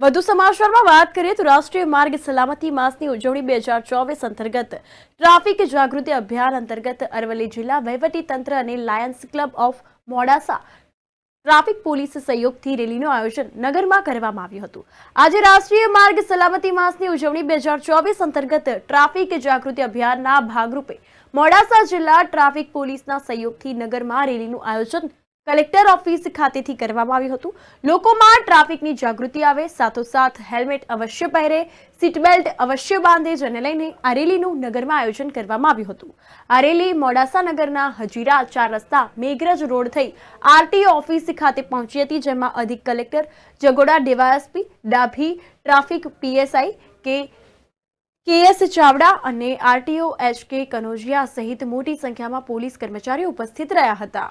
વધુ સમાચારમાં વાત કરીએ તો રાષ્ટ્રીય માર્ગ સલામતી માસની ઉજવણી બે હજાર ચોવીસ અંતર્ગત. ટ્રાફિક જાગૃતિ અભિયાન અંતર્ગત અરવલ્લી જિલ્લા વહીવટી તંત્ર અને Lions club of Modasa traffic police સહયોગથી રેલીનું આયોજન નગરમાં કરવામાં આવ્યું હતું. આજે રાષ્ટ્રીય માર્ગ સલામતી માસની ઉજવણી બે હજાર ચોવીસ અંતર્ગત ટ્રાફિક જાગૃતિ અભિયાનના ભાગરૂપે મોડાસા જિલ્લા ટ્રાફિક પોલીસના સહયોગથી નગરમાં રેલીનું આયોજન કલેક્ટર ઓફિસ ખાતેથી કરવામાં આવ્યું હતું. લોકોમાં ટ્રાફિકની જાગૃતિ આવે, સાથોસાથ હેલ્મેટ અવશ્ય પહેરે સીટબેલ્ટ અવશ્ય બાંધે, જેને લઈને આ રેલીનું નગરમાં આયોજન કરવામાં આવ્યું હતું. આ રેલી મોડાસા નગરના હજીરા ચાર રસ્તા મેઘરજ રોડ થઈ આરટીઓ ઓફિસ ખાતે પહોંચી હતી, જેમાં અધિક collector Jagoda DYSP, Dabhi, traffic PSI K KS Chavda અને આરટીઓ એચ કે કનોજિયા સહિત મોટી સંખ્યામાં પોલીસ કર્મચારીઓ ઉપસ્થિત રહ્યા હતા.